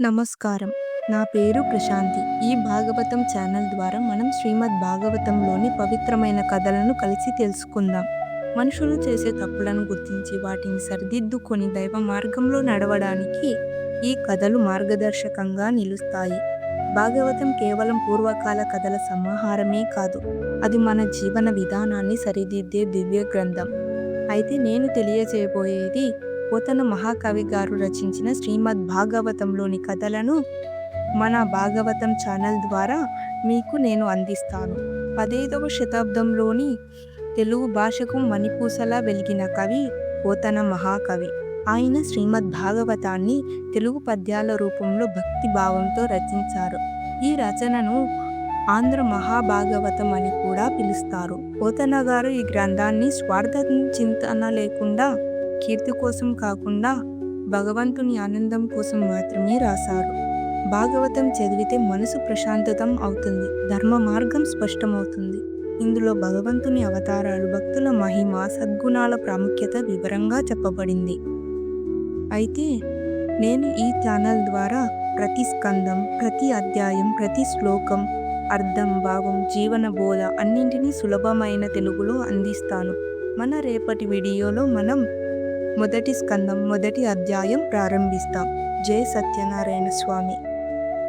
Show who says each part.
Speaker 1: నమస్కారం. నా పేరు ప్రశాంతి. ఈ భాగవతం ఛానల్ ద్వారా మనం శ్రీమద్ భాగవతంలోని పవిత్రమైన కథలను కలిసి తెలుసుకుందాం. మనుషులు చేసే తప్పులను గుర్తించి వాటిని సరిదిద్దుకొని దైవ మార్గంలో నడవడానికి ఈ కథలు మార్గదర్శకంగా నిలుస్తాయి. భాగవతం కేవలం పూర్వకాల కథల సమాహారమే కాదు అది మన జీవన విధానాన్ని సరిదిద్దే దివ్య గ్రంథం. అయితే నేను తెలియజేయబోయేది పోతన మహాకవి గారు రచించిన శ్రీమద్ భాగవతంలోని కథలను మన భాగవతం ఛానల్ ద్వారా మీకు నేను అందిస్తాను. పదైదవ శతాబ్దంలోని తెలుగు భాషకు మణిపూసలా వెలిగిన కవి పోతన మహాకవి. ఆయన శ్రీమద్ భాగవతాన్ని తెలుగు పద్యాల రూపంలో భక్తి భావంతో రచించారు. ఈ రచనను ఆంధ్ర మహాభాగవతం అని కూడా పిలుస్తారు. పోతన గారు ఈ గ్రంథాన్ని స్వార్థ చింతన లేకుండా కీర్తి కోసం కాకుండా భగవంతుని ఆనందం కోసం మాత్రమే రాశారు. భాగవతం చదివితే మనసు ప్రశాంతతం అవుతుంది. ధర్మ మార్గం స్పష్టమవుతుంది. ఇందులో భగవంతుని అవతారాలు భక్తుల మహిమ సద్గుణాల ప్రాముఖ్యత వివరంగా చెప్పబడింది. అయితే నేను ఈ ఛానల్ ద్వారా ప్రతి స్కందం ప్రతి అధ్యాయం ప్రతి శ్లోకం అర్థం భావం జీవన బోధ అన్నింటినీ సులభమైన తెలుగులో అందిస్తాను. మన రేపటి వీడియోలో మనం మొదటి స్కందం మొదటి అధ్యాయం ప్రారంభిస్తాం. జై సత్యనారాయణ స్వామి.